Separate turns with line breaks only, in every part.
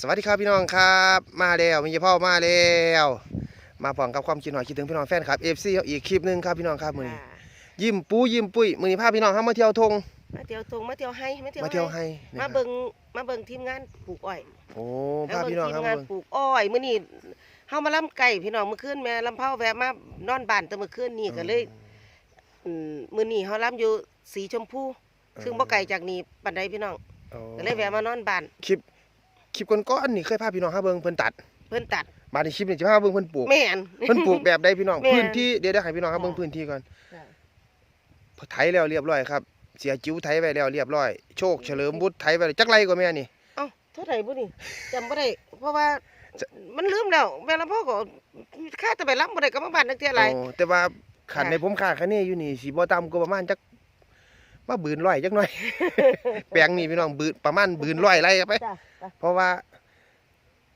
สวัสดีครับพี่น้องครับ มาแล้วมีเฉพาะมาแล้วมาพร้อมกับความคิดหน่อยคิดถึงพี่น้องแฟนครับเอฟซีอีกคลิปหนึงครับพี่น้องครับมือนี้
ค่ะ
ยิ้มปูยิ้มปุ้ยมือนี้พาพี่น้องเข้ามาเที่ยวทง
มาเที่ยวตรงมาเที่ยวให้มาเที่ยว
มาเที่ยวให้นะค
มา
รับ
เบิ่งมาเบิ่งทีมงานปลูกอ้อย
โอ้
มา
พา
เบิ่ง
พี่น้อง
ที
ครับ
มงาน
เบิ่ง
ปลูกอ้อยมื้อนี้เฮามาลํไก่พี่น้องมื้อคืนแม่ลำเผาแวะมานอนบ้านแต่มื้อคืนนี่ก็เลยอืมมื้อนี้เฮาลํอยู่สีชมพูซึ่งบ่ไกลจากนี่ปานใดพี่น้อง
โอ้
ก็เลยแวะมานอนบ้าน
คลิป คลิปก้อนๆนี่เคยพาพี่น้องเข้าเบิ่งเพิ่นตัด
เพิ่นตัด
มาในคลิปนี้จะพาเบิ่งเพิ่นปลูก
แม่น
เพิ่นปลูกแบบใดพี่น้อง
แม่น
พื้นที่เดี๋ยวเดี๋ยวให้พี่น้องครับเบิ่งพื้นที่ก่อนไถแล้วเรียบร้อยครับ เสียจิ๋วไถไว้แล้วเรียบร้อย โชคเฉลิมบุตรไถไว้แล้วจักไรกว่าแม่นี่
เอ้าเท่าไหร่บุนี่จำบ่ได้เพราะว่า
จะ
มันลืมแล้วแม่ลำพ่อก็ค่าจะไปรับบ่ได้ก็มาบ้านนักเที่ยวไร
โอ้แต่ว่าขัน
ค่ะ
ในผมขาดคันนี้อยู่นี่สิบ่ต่ำกว่าประมาณจัก มาบืนร้อยจักหน่อย แปลงนี่พี่น้องบืนประมาณบืนร้อยไรไป
จ้ะจ้ะ
เพราะว่า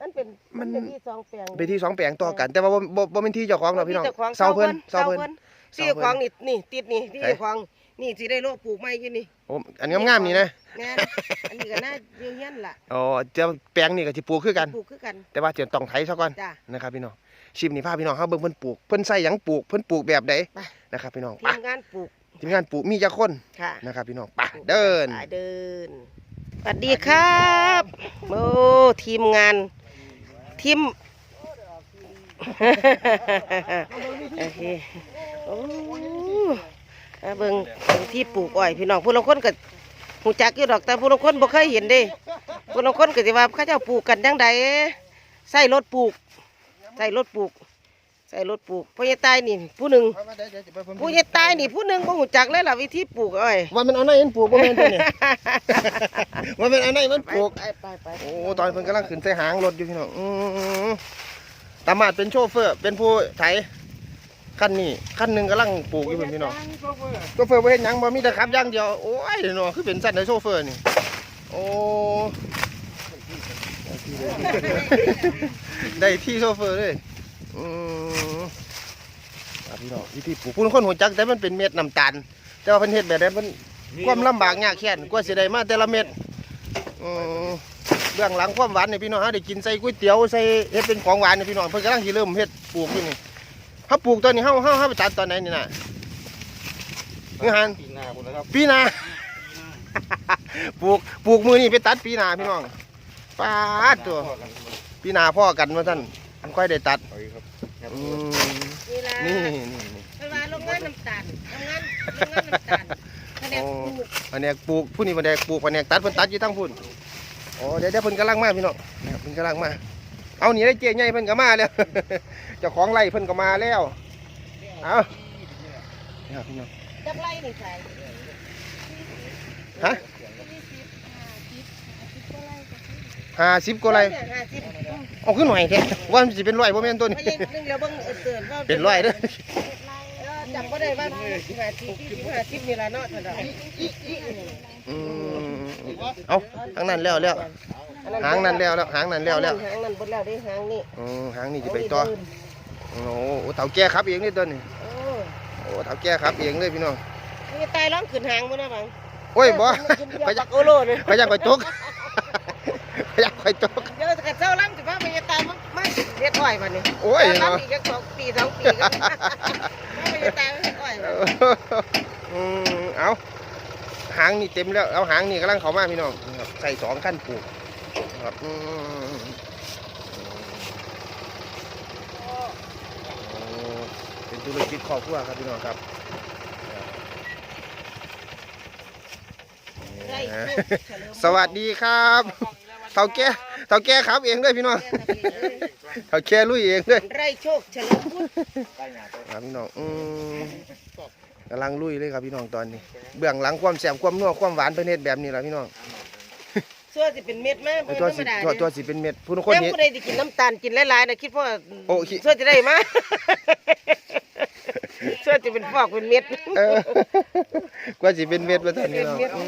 มันเป็น
มั
มัน นเป็นที่สองแปลง
เป็นที่สองแปลงต่อกัน แต่ว่าบ่บ่บ่เป็นที่เจ้าของหรอกพี่น้อง
จ้าของ
เซาเพิ่นเซา
เสา
เพิ่น
เพิ่น
เสา
ที่
เพิ่น
เจ้าของนี่นี่ติดนี่ที่
ไหน
เจ้าของนี่สิได้โลกปลูกไม้อยู่นี่
โอ้อันงามๆนี่นะ
แม่นอันนี้ก็น่าเยี่ยมยันล่ะ
อ๋อจะแปลงนี่ก็สิปลูกคือกัน
ปลูกคือกัน
แต่ว่าจะต้องไถซะก่อน
จ้ะ
นะครับพี่น้องชิมนี่พาพี่น้องเฮาเบิ่งเพิ่นปลูกเพิ่นใส่หยังปลูกเพิ่นปลูกแบบใด
ไป
นะครับพี่น้อง
ที
ไป
มงานปลูก
ทีมงานปลูกมีจักคน
ค่ะ
นะครับ พี่น้องไปเดิน
ไปเดิน สวัสดีครับ โอ้ ทีมงาน ทีม โอเคโอ้อ่าเบิ่งเบิ่งที่ปลูกอ้อย พี่น้องผู้ลางคนก็หูจักอยู่ดอกแต่ผู้ลางคนบ่เคยเห็นเด้ผู้ลางคนก็สิว่าเขาเจ้าปลูกกันจังใดใส่รถปลูก ใส่รถปลูก ใส่รถปลูกผู้ใหญ่ตายนี่ผู้หนึ่งผู้ใหญ่ตายนี่ผู้หนึ่งบ่หูจักเลยล่ะวิธีปลูกอ้อย
ว่ามันเอาไหนมันปลูกบ่แม่นตัวนี้ว่ามันเอาไหนมันปลูก
ไปไปไป
โอ้ตอนเพิ่นกำลังขึ้นใส่หางรถอยู่พี่น้องอือตามาดเป็นโชเฟอร์เป็นผู้ไถคันนี้คันหนึงกำลังปลูกอยู่พุ่นพี่น้องโชเฟอร์บ่เฮ็ดหยังบ่มีแต่ขับอย่างเดียวโอ้ยเนาะคือเป็นสัตว์ในโชเฟอร์นี่โอ้ได้ที่โชเฟอร์เลยอือครับ พี่น้องวิธีปลูกผู้คนหัวจักแต่มันเป็นเม็ดน้ำตาลแต่ว่าเพิ่นเฮ็ดแบบใดมันความลำบากยากแค้นกว่าสิได้มาแต่ละเม็ดอือเบื้องหลังความหวานนี่พี่น้องเฮาได้กินใส่ก๋วยเตี๋ยวใส่เฮ็ดเป็นของหวานนี่พี่น้องเพิ่นกำลังสิเริ่มเฮ็ดปลูกอยู่นี่เฮาปลูกตอนนี้เฮาเฮาเฮาไปตัดตอนไหนนี่น่ะเงหัน
ปีหน้าพุ่นนะครับ
ปีหน้าปลูกปลูกมือนี่ไปตัดปีหน้าพี่น้องปาดตัว
พ่อกัน
ปีหน้าพ่อกันว่าซั่น มันค่อยได้ตัด
เอาอีกครับครับ
อืม
นี่ล่ะ
นี่นี่นี่
เวลาโรงงานน้ำตาลโรงงานโรงงานน้ำตาลแผนกปลูก
แผนกปลูกผู้นี้แผนกปลูกแผนกตัดเพิ่นตัดอยู่ทั้งพุ่นโอ้เดี๋ยวเดี๋ยวเพิ่นกำลังมาพี่น้องนะครับเพิ่นกำลังมา เอานี่ได้เจ๊ใหญ่เพิ่นก็มาแล้ว เจ้าของไร่เพิ่นก็มาแล้วเอานี่ครับพี่น้อง
จักไรนี่ใส่
ฮะ ห้าสิบกว่าไร่
ห้าสิบ
เอาขึ้นหน่อยแท้ว่ามันสิเป็นร้อยบ่แม่นต้น
ไม่ใช่นึงเดี๋ยวเบิ่งเอิ้นเตือนว่า
เป็นร้อยเด้อ
เออจำบ่ได้ว่าห้าสิบห้าสิบห้าสิบนี่ล่ะเนาะเท่านั้น
อืมเอาหางนั้นแล้วแล้วหางนั้นแล้วแล้วหางนั้นแล้วแล้ว
หางนั้นบ่แล้วเด้หางนี่
อืมหางนี่จะไปต่อโอ้โหเฒ่าแก่ครับเองนี่ต้นนี่
โอ้
โอ้เฒ่าแก่ครับเองเลยพี่น้อง
นี่ตายร้องขึ้นหางบ่นะบัง
โอ้ยบ่
ขึ้น
ไป
เดียว
จั
ปั
ก
กโอโลนี่
ไปจักไปจก ไปจักไปจก
เดี๋ยวจะเจ้าล้ำสิว่ามันจะตายมั้งไม่เฮ็ดอ้อยบัดนี้
โอ้ย
เนาะ
เนาะ
อีกจักสองปีสองปีก็มันจะตายมันเฮ็ดอ้อยบัดนี้
อืมเอาหางนี่เต็มแล้วเอาหางนี่กำลังเข้ามาพี่น้องนะครับใส่สองขั้นปลูกครับอืมโอ้เป็นธุรกิจครอบครัวครับพี่น้องครับ
ไร่โชคเฉลิม
สวัสดีครับ เท่าแก่เท่าแก่ครับเองด้วยพี่น้องเท่าแก่ลุยเองด้วย
ไร่โชคเฉลิมพุทธ
ครับพี่น้องอืมกำลังลุยเลยครับพี่น้องตอนนี้ เบื้องหลังความแสบความนัวความหวานเป็นเฮ็ดแบบนี้แหละพี่น้อง
ส่วนสิเป็นเม็ดมั้ยบ่
ตัว
ธรร
สิ
มดา
ตัวตัวสิเป็นเม็ดผู้คน
แม่
เห็น
ผู้ใดที่กินน้ำตาลกินหลายๆน่ะคิดว่า
โอ้คิ
ส่วนจะได้มาส่วนจะเป็นฟอกเป็นเม็ด
เออกว่าสิเป็นเม็ดมาตอนนี้เนาะ
เป็นเม็ด
อื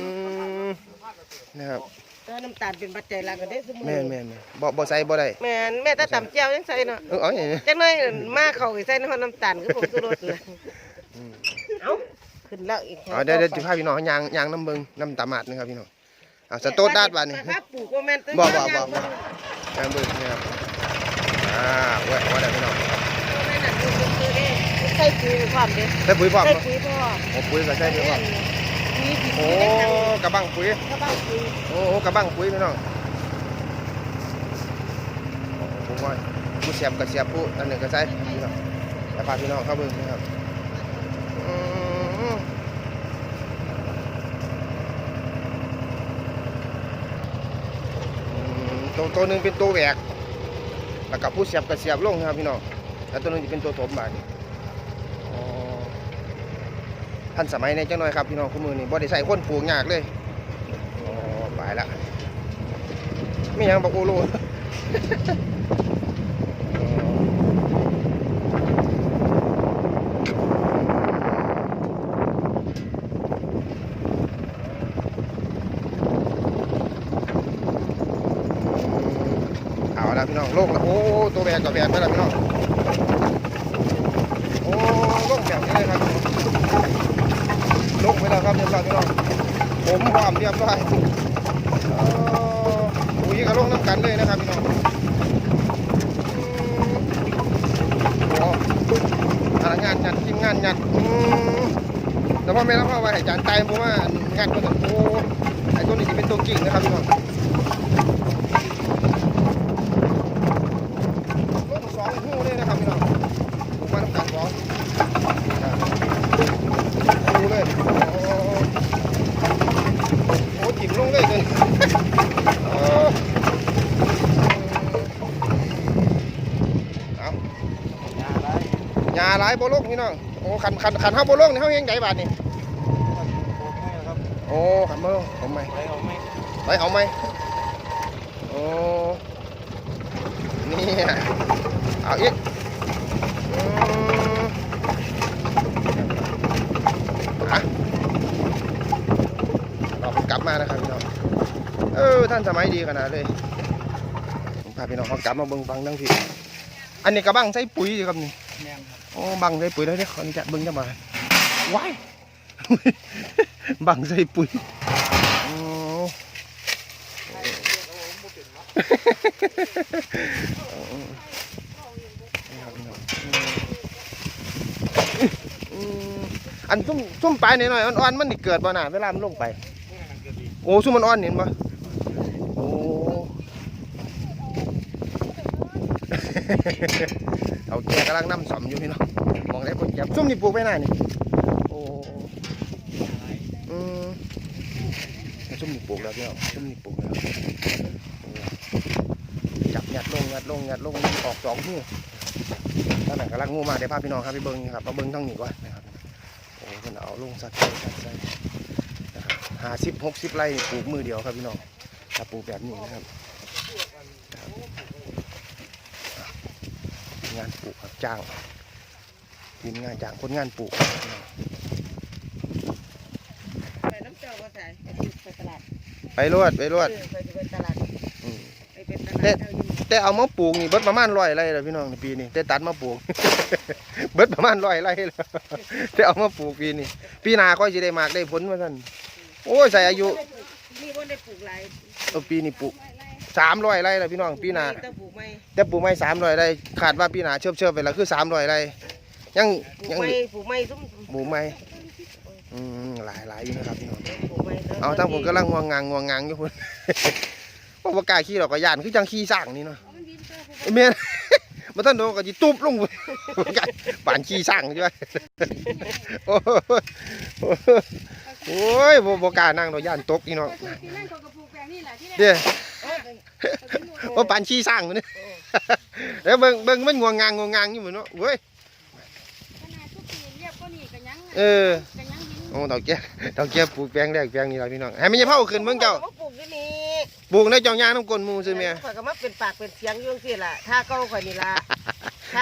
มนะครับ
เออน้ำตาลเป็นปัจจัยหลักก็ได้สมมุติ
แม่นแม่นแม่นบ่บ่ใส่บ่ได้
แม่นแม่ถ้าตำแจ่วยังใส่เนาะ
เออเอาอย่างนี้
จังน้อยมาเข้าไปใส่น้ำตาลคือผมสุรสเลยเอ้าขึ้นแล้วอีก
เอาเดี๋ยวเดี๋ยวจะพาพี่น้องยางยางน้ำเบิงน้ำตามาดนะครับพี่น้องเอาสโตดดาดบาดนี่
ถ้าปลูกว่าแม่น
บ่บ่บ่บ่แม่นเบิ่งนี่ครับอ่าแหวะว่าได้พี่น้อง
ไม่นั่นคือคือเด้ใส่ปุ๋ยพร้อมเด้
ใส่ปุ๋ยพร้อม
ใส่
บ่
ปุ๋ยพร้อม
โอ้ปุ๋ยก็ใส่ปุ๋ยพร้อม
มีผิด
โอ้
มีได้ทาง
กระบังปุ๋ย
ก็บ้างปุ๋ย
โอ้โหกระบังปุ๋ยพี่น้องโอ้ผมว่าผู้เสียบกับเสียบผู้อันหนึ่งก็ใส่พี่น้องแต่พาพี่น้องเข้าเบิ่งนะครับอืมอืมตัวตัวหนึ่งเป็นตัวแหวกแล้วกับผู้เสียบกับเสียบลงนะครับพี่น้องแล้วตัวหนึงจะเป็นตัวถมบาดนี่อ๋อ ทันสมัยในจังหน่อยครับพี่น้องคู่มือนี่บ่ได้ใส่คนปลูกยากเลยอ๋อไปละไม่ยังบอกโอโลเอาละพี่น้องโลกละโอ้ตัวแบกกับแบกไปละพี่น้องโอ้โลกแบบนี้เลยครับ ลกไปแล้วครับเรียครับพี่น้องผมพร้อมเรียบร้อยปุ๋ยกับลกน้ำกันเลยนะครับพี่น้องพนักงานงัดทีมงานงัดแต่พ่อแม่แล้วพ่อไปให้จานใจเพราะว่างัดตัวโอ้ไอ้ตัวนี้จะเป็นตัวกิ่งนะครับพี่น้องลงสองหูเลยนะครับพี่น้องผมมาน้ำกันสองครับหูเลยโอ้โอ้จิ้มลงเล ยเลยโอ้เอายาหลายโบโลกพี่น้องโอ้ขันขันขันห้าโบโลกนี่เขาเฮงไงบาทนี่โอ้ขันโบโลกผมไหมไปเอาไหมโอ้นี่เอาอีกอืมอะเรากลับมานะครับพี่น้อง เออ ท่านสมัยดีขนาดเลยผมพาพี่น้องเขากลับมาเบิ่งฟังทั้งพี่ อันนี้กระบังใส่ปุ๋ยดีครับนี่โอ้บังใส่ปุ๋ยแล้วเนี่ยขออนุญาตเบิ่งจังมาว้าย บังใส่ปุ๋ยโอ้อืมอันซุ่มซุ่มปลายหน่อยๆอ่อนๆมันนี่เกิดบ่น่ะเวลามันลงไป โอ้ซุ่มมันอ่อนเห็นปะโอ้ เอาแกกำลังน้ำสอมอยู่พี่น้องมองได้คนจับซุ่มนี่ปลูกไปไหนนี่โอ้อืมซุ่มนี่ปลูกแล้วพี่น้องซุ่มนี่ปลูกแล้วโอ้จับยัดลงยัดลงยัดลงออกสองมือตอนนั้นกำลังงูมาเดี๋ยวพาพี่น้องครับไปเบิ้งครับมาเบิ้งทั้งนี้ก่อนนะครับโอ้เพิ่นเอาลงสัดใจสัดใจห้าสิบหกสิบไร่ปลูกมือเดียวครับพี่น้องถ้าปลูกแบบนี้นะครับครับ งานปลูกครับจ้างทีมงานจ้างคนงานปลูกครับพี่น้อง
ไปน้ำเจ้าก็ใส่ไปที่ไปตลาด
ไปรวดไปรวด
เออไปที่ไปตลาด
อืม
ไปเป็นตลาดเจ้าอยู่
แต่เอามาปลูกนี่เบิดประมาณร้อยไร่เลยพี่น้องในปีนี้แต่ตัดมาปลูก เบิดประมาณร้อยไร่เลยแต่เอามาปลูกปีนี้ปีหน้าค่อยจะได้มากได้ผลมาท่านโอ้ยใส่อายุ
มีคนได้ปลูกหลาย
เออปีนี้ปลูก สามร้อยไร่แล้วพี่น้องปีหน้า
ต้องปลูกไหม
แต่ปลูกไม้สามร้อยไร่ขาดว่าปีหน้าเชื่อมเชื่อมไปแล้วคือสามร้อยไร่ยัง
ปลูก
ยัง
ไหมปลูกไหมซุ้ม
ปลูกไม้อืมหลายหลายอยู่นะครับพี่น้อง
ปลูกไหม
เอาทั้งผมกำลังงวงงางงวงงางอยู่พุ่นเพราะว่ากล้าขี่หรอกก็ย่านคือจังขี่สร้างนี่เนาะเมียนมาท่านโดนก็จิตุบลงพุ่นป่านขี่สร้างใช่ไหม โอ้ยโอ้ยบ่บ่กล้านั่งดอกย่านตกนี่เนาะ
ที่นั่นเขาก็ปลูกแปลงนี่แหละที่แรก
เด้อ
เขาก็ปลูก
ว่าป่านขี่สร้างมันนี่แล้วเบิ่งเบิ่งมันงวงงางงวงงางอยู่เหมือนเนาะเว้ย
ขนาดทุกปีเรียบก็นี่กันยัง
เออ
กันยังหิน
โอ้ดอกแก้วดอกแก้วปลูกแปลงแรกแปลงนี้ล่ะพี่น้องให้มันจะเผาขึ้นเบิ่งเจ้า
ปลูกที่นี่
ปลูกในเจ้าย่างน้ำกลนหมูซื่อแม่
ข่อยก็มาเป็นปากเป็นเสียงอยู่สิล่ะถ้าเก่าข่อยนี่ล่ะ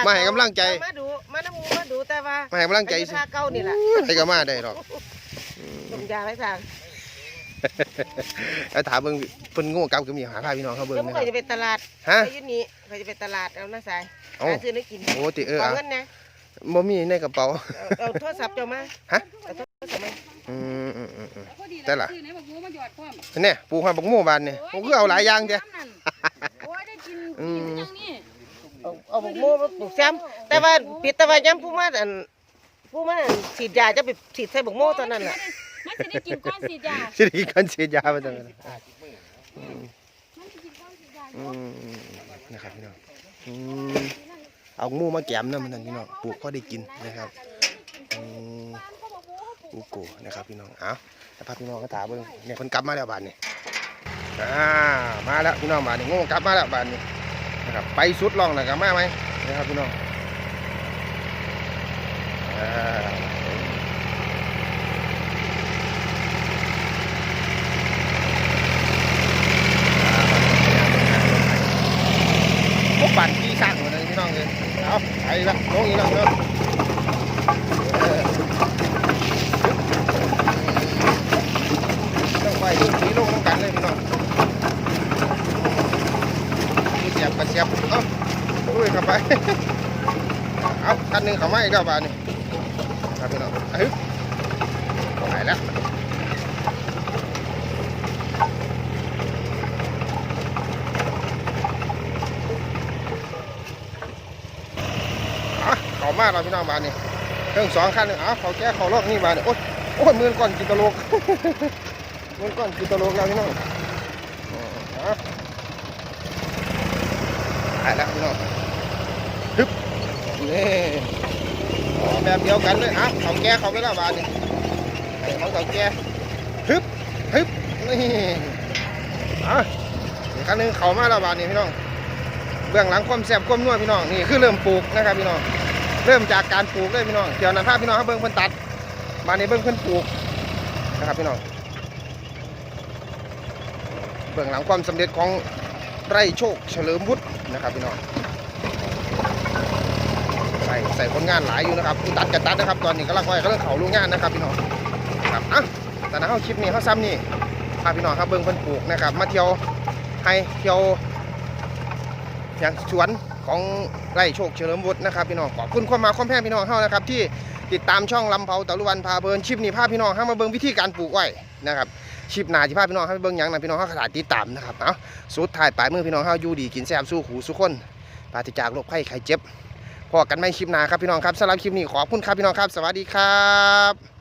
มาให้กำลังใจ
มาดูมาน้ำมูมาดูแต่ว่า
มาให้กำลังใจ
สิ
สิ
ถ้าเก่านี่ล่ะ
ใครก็มาได้หรอก
ลมยาไว้ทาง
แล้วถามเบิ่งเพิ่นโง่กลับก็มีหาพาพี่น้องเขาเบิ่ง
แล้วมึ
นะ
ง
ค
ข่
รั
อบยจะไปตลาด
ฮะ
ไปอยืนนี่ข่อยจะไปตลาดเอาหน้าสาย
เอ้า
หาซื้อให้กิน
โอ้ติเออ
เอา
อะ
เงินนะ
บ่มีในกระเป๋า
เอาเอาโทรศัพท์เจ้ามา
ฮะ
เอาโทรศัพท์มา
อืมอืมอืมอืม
พอดี
แต่ล่ะ
ซื้อไหนบอกหมูมาหยอดพร้อม
เนี่ยปลูกหอยบักโม่บานเนี่ยผมคือเอาหลายอย่างเด้
น้ำนั่นโอ้ยได้กิน
อืม
กินอย่างนี้
เอาเอาบักโม่มาปลูกซ้ำแต่ว่าปิดแต่ว่าย้ำผู้มาอันผู้มาฉีดยาจะไปฉีดใส่บักโม่ตอนนั้นน่ะ
มั นจะได้กินก้อนสีดา
สิได้กันฉีดยาไปจังนั้น
มันจะกินก้อนสีดา
อืมนะครับพี่น้องอืมเอาหมูมาแกมนำนั่นพี่น้องปลูกพอได้กินนะครับอืมปลูกกูนะครับพี่น้องเอาแล้วพาพี่น้องก็ถามเบิ่งเนี่ยเพิ่นกลับมาแล้วบาดนี้อ่ามาแล้วพี่น้องบาดนี้งูกลับมาแล้วบาดนี้นะครับไปสุดล่องแล้วก็มาไหมนะครับพี่น้องอ่าพวกปั่นที่สร้างหมดเลยพี่น้องเลยเอาไปละลงอีกแล้วเนาะเออต้องไปดูสีลงน้ำกันเลยพี่น้องมีเสียบกระเสียบเอ้าลุยเข้าไป เอาคันหนึ่งเขาไม่อีกแล้วบานนี่ครับพี่น้องอะฮึบไปแล้วอะเขามาแล้วพี่น้องบานนี่เครื่องสองคันหนึ่งเอาเขาแก้เขาลอกนี่บานนี่โอ๊ยโอ้ยมื่นก้อนกินตะโลกมื่นก้อนกินตะโลกแล้วพี่น้องอ๋อเอาไปแล้วพี่น้อง นี่แบบเดียวกันเลยอะเขาแก่เขาไปแล้วบาทนี่ให้เขาเขาแก่ฮึบฮึบนี่อะอีกคันหนึงเขามาล้วบาทนี่พี่น้องเบื้องหลังความแซ่บความนัวพี่น้องนี่คือเริ่มปลูกนะครับพี่น้องเริ่มจากการปลูกเลยพี่น้องเดี๋ยวนั้นภาพพี่น้องเขาเบิ่งเพิ่นตัดมาในเบิ่งเพิ่นปลูกนะครับพี่น้องเบื้องหลังความสำเร็จของไร่โชคเฉลิมวุฒินะครับพี่น้อง ส่ใส่คนงานหลายอยู่นะครับตัดกันตัดนะครับตอนนี้กำลังไว้กำลังเขาลูกงานนะครับพี่น้องครับอะแต่นะเขาคลิปนี้เขาซ้ำนี่พาพี่น้องครับเบิ้งเพิ่นปลูกนะครับ มาเที่ยวให้เที่ยวอย่างสวนของไร่โชคเฉลิมวุฒินะครับพี่น้องขอบคุณความมาความแพงพี่น้องเขานะครับ ที่ติดตามช่องลำเผาตะลุวันพาเพลินชิปนี้พาพี่น้องเขามาเบิ้งวิธีการปลูกอ้นะครับชิปหนาที่พาพี่น้องเขาเบิ้งยังนะพี่น้องเขาขนาดติดตามนะครับเอาสุดท้ายปลายมือพี่น้องเขาอยู่ดีกินแซ่บสู้หูสู้คนปราศจากโรคภัยไข้เจ็บ พอกันไม่คลิปหน้าครับพี่น้องครับสำหรับคลิปนี้ขอบคุณครับพี่น้องครับ สวัสดีครับ